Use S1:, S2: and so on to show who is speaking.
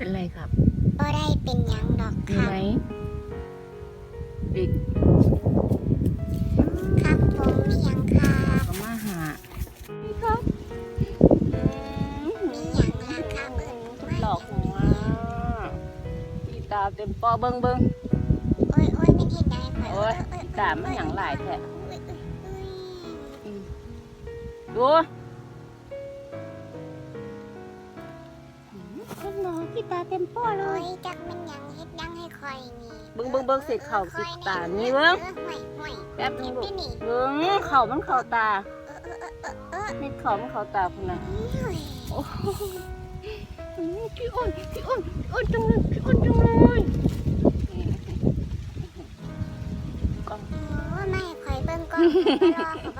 S1: เป็นไรครับ
S2: บ่ได้เป็นหยังดอก
S1: มี
S2: ครับ
S1: ไหมอีก
S2: ครับผมมีหยังครับ
S1: ก็มาหานี่ครับอืม
S2: มีหยังล่ะครับเอิ้นมา
S1: หลอกหัวตีตาเต็มปอเบิ้งเบิ้ง
S2: โอ้ยโอ้ยไม่เห็นได้ข่อย
S1: โอ้ย
S2: เอ้ย
S1: ตามันหยังหลายแท้
S2: เอ้ยเอ้ยเอ้ย
S1: อืมดู คนหนอกีตาเต็มปอเล
S2: โอ้
S1: ย
S2: ยจักมันหยังเฮ็ดหยังให้ข่อยนี่
S1: เบิ่งเบิ่งเบิ่งสิเข่าสิ
S2: ข่อย
S1: ตานี่เบิ่ง
S2: ออห่วยห่วย
S1: แป๊บนึ
S2: เก็
S1: ง
S2: บ
S1: ลู
S2: ได้
S1: ก
S2: นี่
S1: เบิ้งเข่ามันเข่าตา
S2: เออเออเออเออเออ
S1: เม็ดเข่ามันเข่าตาคุณนะ
S2: เฮ้ย
S1: โอ้โหอืมพี่อ้นพี่อ้นพี่อ้นจังเลยพี่อ้นจังเลยกล้อง
S2: โอ้ยไม่ให้ข่อยเบิ่งกล้องรอข่อยบ่